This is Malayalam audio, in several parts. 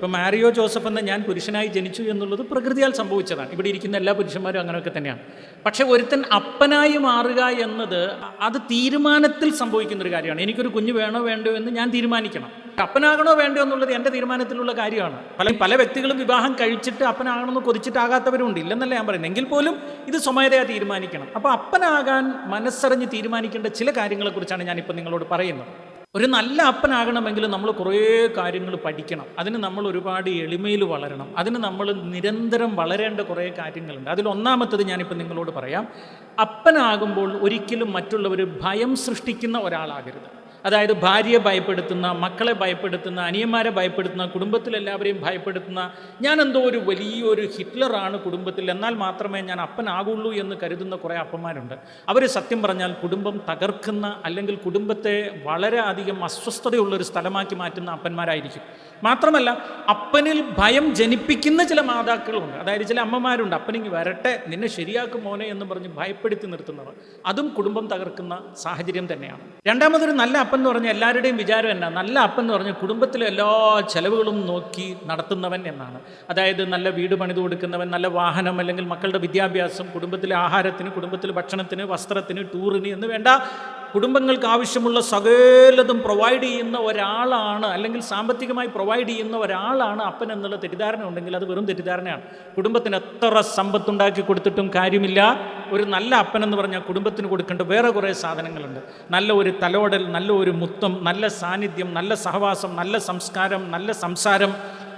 ഇപ്പം മാരിയോ ജോസഫ് എന്ന ഞാൻ പുരുഷനായി ജനിച്ചു എന്നുള്ളത് പ്രകൃതിയാൽ സംഭവിച്ചതാണ്. ഇവിടെ ഇരിക്കുന്ന എല്ലാ പുരുഷന്മാരും അങ്ങനെയൊക്കെ തന്നെയാണ്. പക്ഷേ ഒരുത്തൻ അപ്പനായി മാറുക എന്നത് അത് തീരുമാനത്തിൽ സംഭവിക്കുന്ന ഒരു കാര്യമാണ്. എനിക്കൊരു കുഞ്ഞ് വേണോ വേണ്ടോ എന്ന് ഞാൻ തീരുമാനിക്കണം. അപ്പനാകണോ വേണ്ടോ എന്നുള്ളത് എന്റെ തീരുമാനത്തിലുള്ള കാര്യമാണ്. പല പല വ്യക്തികളും വിവാഹം കഴിച്ചിട്ട് അപ്പനാകണമെന്ന് കൊതിച്ചിട്ടാകാത്തവരുണ്ട്. ഇല്ലെന്നല്ല ഞാൻ പറയുന്നത്. എങ്കിൽ പോലും ഇത് സ്വമേധയാ തീരുമാനിക്കണം. അപ്പോൾ അപ്പനാകാൻ മനസ്സറിഞ്ഞ് തീരുമാനിക്കേണ്ട ചില കാര്യങ്ങളെക്കുറിച്ചാണ് ഞാനിപ്പോൾ നിങ്ങളോട് പറയുന്നത്. ഒരു നല്ല അപ്പനാകണമെങ്കിൽ നമ്മൾ കുറേ കാര്യങ്ങൾ പഠിക്കണം. അതിന് നമ്മൾ ഒരുപാട് എളിമയിൽ വളരണം. അതിന് നമ്മൾ നിരന്തരം വളരേണ്ട കുറേ കാര്യങ്ങളുണ്ട്. അതിൽ ഒന്നാമത്തത് ഞാനിപ്പോൾ നിങ്ങളോട് പറയാം. അപ്പനാകുമ്പോൾ ഒരിക്കലും മറ്റുള്ളവർ ഭയം സൃഷ്ടിക്കുന്ന ഒരാളാകരുത്. അതായത് ഭാര്യയെ ഭയപ്പെടുത്തുന്ന മക്കളെ ഭയപ്പെടുത്തുന്ന അനിയന്മാരെ ഭയപ്പെടുത്തുന്ന കുടുംബത്തിലെല്ലാവരെയും ഭയപ്പെടുത്തുന്ന ഞാൻ എന്തോ ഒരു വലിയൊരു ഹിറ്റ്ലറാണ് കുടുംബത്തിൽ എന്നാൽ മാത്രമേ ഞാൻ അപ്പനാകുള്ളൂ എന്ന് കരുതുന്ന കുറേ അപ്പന്മാരുണ്ട്. അവർ സത്യം പറഞ്ഞാൽ കുടുംബം തകർക്കുന്ന അല്ലെങ്കിൽ കുടുംബത്തെ വളരെ അധികം അസ്വസ്ഥതയുള്ളൊരു സ്ഥലമാക്കി മാറ്റുന്ന അപ്പന്മാരായിരിക്കും. മാത്രമല്ല അപ്പനിൽ ഭയം ജനിപ്പിക്കുന്ന ചില മാതാക്കളുണ്ട്. അതായത് ചില അമ്മമാരുണ്ട് അപ്പനിങ്ങ് വരട്ടെ നിന്നെ ശരിയാക്കും മോനെ എന്ന് പറഞ്ഞ് ഭയപ്പെടുത്തി നിർത്തുന്നവർ. അതും കുടുംബം തകർക്കുന്ന സാഹചര്യം തന്നെയാണ്. രണ്ടാമതൊരു നല്ല അപ്പൻ എന്ന് പറഞ്ഞാൽ എല്ലാവരുടെയും വിചാരം എന്നാ? നല്ല അപ്പൻ എന്ന് പറഞ്ഞാൽ കുടുംബത്തിലെ എല്ലാ ചെലവുകളും നോക്കി നടത്തുന്നവൻ എന്നാണ്. അതായത് നല്ല വീട് പണിത് കൊടുക്കുന്നവൻ നല്ല വാഹനം അല്ലെങ്കിൽ മക്കളുടെ വിദ്യാഭ്യാസം കുടുംബത്തിലെ ആഹാരത്തിന് കുടുംബത്തിലെ ഭക്ഷണത്തിന് വസ്ത്രത്തിന് ടൂറിന് എന്ന് വേണ്ട. കുടുംബങ്ങൾക്ക് ആവശ്യമുള്ള സകലതും പ്രൊവൈഡ് ചെയ്യുന്ന ഒരാളാണ് അല്ലെങ്കിൽ സാമ്പത്തികമായി പ്രൊവൈഡ് ചെയ്യുന്ന ഒരാളാണ് അപ്പൻ എന്നുള്ള തെറ്റിദ്ധാരണ ഉണ്ടെങ്കിൽ അത് വെറും തെറ്റിദ്ധാരണയാണ്. കുടുംബത്തിന് എത്ര സമ്പത്തുണ്ടാക്കി കൊടുത്തിട്ടും കാര്യമില്ല. ഒരു നല്ല അപ്പനെന്ന് പറഞ്ഞാൽ കുടുംബത്തിന് കൊടുക്കേണ്ട വേറെ കുറേ സാധനങ്ങളുണ്ട്. നല്ല ഒരു തലോടൽ നല്ല ഒരു മുത്തം നല്ല സാന്നിധ്യം നല്ല സഹവാസം നല്ല സംസ്കാരം നല്ല സംസാരം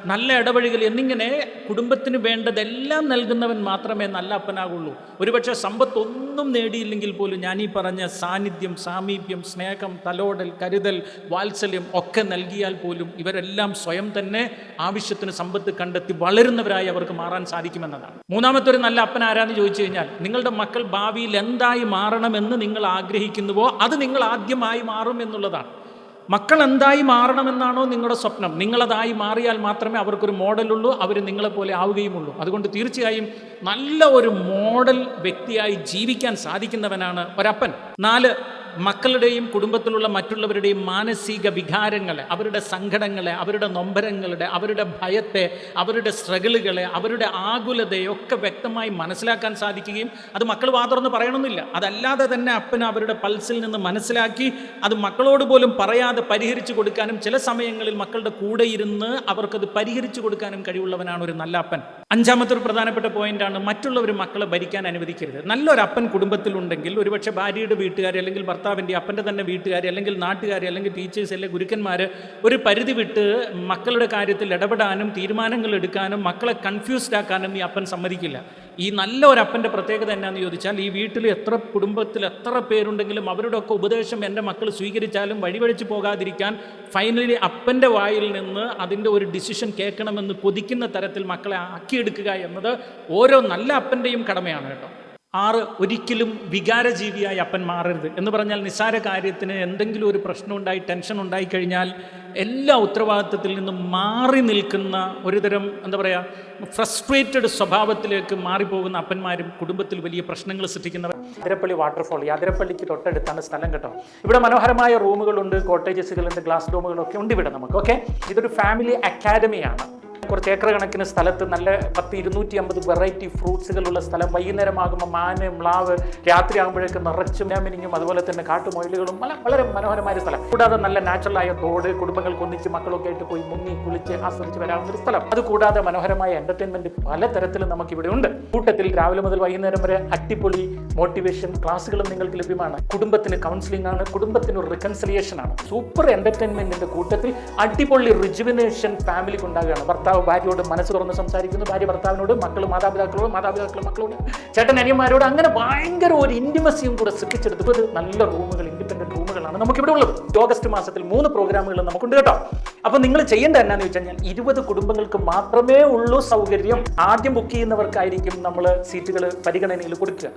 നല്ല ഇടവഴികൾ എന്നിങ്ങനെ കുടുംബത്തിന് വേണ്ടതെല്ലാം നൽകുന്നവൻ മാത്രമേ നല്ല അപ്പനാകുള്ളൂ. ഒരുപക്ഷെ സമ്പത്തൊന്നും നേടിയില്ലെങ്കിൽ പോലും ഞാൻ ഈ പറഞ്ഞ സാന്നിധ്യം സാമീപ്യം സ്നേഹം തലോടൽ കരുതൽ വാത്സല്യം ഒക്കെ നൽകിയാൽ പോലും ഇവരെല്ലാം സ്വയം തന്നെ ആവശ്യത്തിന് സമ്പത്ത് കണ്ടെത്തി വളരുന്നവരായി അവർക്ക് മാറാൻ സാധിക്കുമെന്നതാണ്. മൂന്നാമത്തെ ഒരു നല്ല അപ്പൻ ആരാന്ന് ചോദിച്ചു കഴിഞ്ഞാൽ നിങ്ങളുടെ മക്കൾ ഭാവിയിൽ എന്തായി മാറണമെന്ന് നിങ്ങൾ ആഗ്രഹിക്കുന്നുവോ? അത് നിങ്ങൾ ആദ്യമായി മാറും എന്നുള്ളതാണ്. മക്കൾ എന്തായി മാറണമെന്നാണോ നിങ്ങളുടെ സ്വപ്നം. നിങ്ങളതായി മാറിയാൽ മാത്രമേ അവർക്കൊരു മോഡലുള്ളൂ അവർ നിങ്ങളെപ്പോലെ ആവുകയുമുള്ളൂ. അതുകൊണ്ട് തീർച്ചയായും നല്ല ഒരു മോഡൽ വ്യക്തിയായി ജീവിക്കാൻ സാധിക്കുന്നവനാണ് ഒരപ്പൻ. നാല് മക്കളുടെയും കുടുംബത്തിലുള്ള മറ്റുള്ളവരുടെയും മാനസിക വികാരങ്ങളെ അവരുടെ സങ്കടങ്ങളെ അവരുടെ നൊമ്പരങ്ങളുടെ അവരുടെ ഭയത്തെ അവരുടെ സ്ട്രഗിളുകളെ അവരുടെ ആകുലതയൊക്കെ വ്യക്തമായി മനസ്സിലാക്കാൻ സാധിക്കുകയും അത് മക്കൾ വാതുറന്ന് പറയണമെന്നില്ല. അതല്ലാതെ തന്നെ അപ്പന് അവരുടെ പൾസിൽ നിന്ന് മനസ്സിലാക്കി അത് മക്കളോട് പോലും പറയാതെ പരിഹരിച്ചു കൊടുക്കാനും ചില സമയങ്ങളിൽ മക്കളുടെ കൂടെ ഇരുന്ന് അവർക്കത് പരിഹരിച്ചു കൊടുക്കാനും കഴിവുള്ളവനാണ് ഒരു നല്ല അപ്പൻ. അഞ്ചാമത്തെ ഒരു പ്രധാനപ്പെട്ട പോയിന്റാണ് മറ്റുള്ളവർ മക്കളെ ഭരിക്കാൻ അനുവദിക്കരുത്. നല്ലൊരു അപ്പൻ കുടുംബത്തിലുണ്ടെങ്കിൽ ഒരുപക്ഷെ ഭാര്യയുടെ വീട്ടുകാർ അല്ലെങ്കിൽ ഭർത്താവിന്റെ അപ്പന്റെ തന്നെ വീട്ടുകാർ അല്ലെങ്കിൽ നാട്ടുകാർ അല്ലെങ്കിൽ ടീച്ചേഴ്സ് അല്ലെങ്കിൽ ഗുരുക്കന്മാർ ഒരു പരിധി വിട്ട് മക്കളുടെ കാര്യത്തിൽ ഇടപെടാനും തീരുമാനങ്ങൾ എടുക്കാനും മക്കളെ കൺഫ്യൂസ്ഡ് ആക്കാനും ഈ അപ്പൻ സമ്മതിക്കില്ല. ഈ നല്ല ഒരു അപ്പന്റെ പ്രത്യേകത എന്നാന്ന് ചോദിച്ചാൽ ഈ വീട്ടിൽ എത്ര കുടുംബത്തിൽ എത്ര പേരുണ്ടെങ്കിലും അവരുടെ ഒക്കെ ഉപദേശം എന്റെ മക്കൾ സ്വീകരിച്ചാലും വഴിവഴിച്ച് പോകാതിരിക്കാൻ ഫൈനലി അപ്പന്റെ വായിൽ നിന്ന് അതിന്റെ ഒരു ഡിസിഷൻ കേൾക്കണമെന്ന് കൊതിക്കുന്ന തരത്തിൽ മക്കളെ ആക്കിയെടുക്കുക എന്നത് ഓരോ നല്ല അപ്പന്റെയും കടമയാണ് കേട്ടോ. ആറ് ഒരിക്കലും വികാരജീവിയായി അപ്പൻ മാറരുത്. എന്ന് പറഞ്ഞാൽ നിസ്സാര കാര്യത്തിന് എന്തെങ്കിലും ഒരു പ്രശ്നമുണ്ടായി ടെൻഷൻ ഉണ്ടായി കഴിഞ്ഞാൽ എല്ലാ ഉത്തരവാദിത്വത്തിൽ നിന്നും മാറി നിൽക്കുന്ന ഒരുതരം എന്താ പറയുക ഫ്രസ്ട്രേറ്റഡ് സ്വഭാവത്തിലേക്ക് മാറിപ്പോകുന്ന അപ്പന്മാരും കുടുംബത്തിൽ വലിയ പ്രശ്നങ്ങൾ സൃഷ്ടിക്കുന്നവർ. അതിരപ്പള്ളി വാട്ടർഫോൾ ഈ അതിരപ്പള്ളിക്ക് തൊട്ടടുത്താണ് സ്ഥലം കേട്ടോ. ഇവിടെ മനോഹരമായ റൂമുകളുണ്ട് കോട്ടേജസുകളുണ്ട് ഗ്ലാസ് ഡോമുകളൊക്കെ ഉണ്ട് ഇവിടെ നമുക്ക് ഓക്കെ ഇതൊരു ഫാമിലി അക്കാഡമിയാണ് കുറച്ച് ഏക്കർ കണക്കിന് സ്ഥലത്ത് നല്ല പത്ത് ഇരുന്നൂറ്റി അമ്പത് വെറൈറ്റി ഫ്രൂട്ട്സുകളുള്ള സ്ഥലം. വൈകുന്നേരമാകുമ്പോൾ മാന് മ്ലാവ് രാത്രി ആകുമ്പോഴേക്ക് നിറച്ചും ഞാമിനിങ്ങും അതുപോലെ തന്നെ കാട്ടുമൊയിലുകളും വളരെ മനോഹരമായ സ്ഥലം. കൂടാതെ നല്ല നാച്ചുറൽ ആയ തോട് കുടുംബങ്ങൾക്ക് ഒന്നിച്ച് മക്കളൊക്കെ ആയിട്ട് പോയി മുങ്ങി കുളിച്ച് ആസ്വദിച്ച് വരാവുന്ന ഒരു സ്ഥലം. അതുകൂടാതെ മനോഹരമായ പലതരത്തിലും നമുക്ക് ഇവിടെ ഉണ്ട്. കൂട്ടത്തിൽ രാവിലെ മുതൽ വൈകുന്നേരം വരെ അടിപൊളി മോട്ടിവേഷൻ ക്ലാസ്സുകളും നിങ്ങൾക്ക് ലഭ്യമാണ്. കുടുംബത്തിന് കൗൺസിലിംഗ് ആണ് കുടുംബത്തിന് റിക്കൺസിലിയേഷൻ ആണ്. സൂപ്പർ എന്റർടൈൻമെന്റിന്റെ കൂട്ടത്തിൽ അടിപൊളി റിജുവിനേഷൻ ഫാമിലിക്ക് ഉണ്ടാകുകയാണ്. ഭർത്താവ് ഭാര്യയോട് മനസ്സ് തുറന്ന് സംസാരിക്കുന്നു. ഭാര്യ ഭർത്താവിനോട് മക്കൾ മാതാപിതാക്കളോട് മാതാപിതാക്കൾ മക്കളോട് ചേട്ടൻ അനിയന്മാരോട് അങ്ങനെ ഭയങ്കര ഒരു ഇന്റിമസിയും കൂടെ സൃഷ്ടിച്ചെടുത്ത്. ഒരു നല്ല റൂമുകൾ ഇൻഡിപെൻഡന്റ് റൂമുകളാണ് നമുക്കിവിടെ ഉള്ളത് ഓഗസ്റ്റ് മാസത്തിൽ മൂന്ന് പ്രോഗ്രാമുകൾ നമുക്കുണ്ട് കേട്ടോ. അപ്പം നിങ്ങൾ ചെയ്യേണ്ട എന്നാന്ന് വെച്ച് കഴിഞ്ഞാൽ ഇരുപത് കുടുംബങ്ങൾക്ക് മാത്രമേ ഉള്ളൂ സൗകര്യം. ആദ്യം ബുക്ക് ചെയ്യുന്നവർക്കായിരിക്കും നമ്മൾ സീറ്റുകൾ പരിഗണനയിൽ കൊടുക്കുക.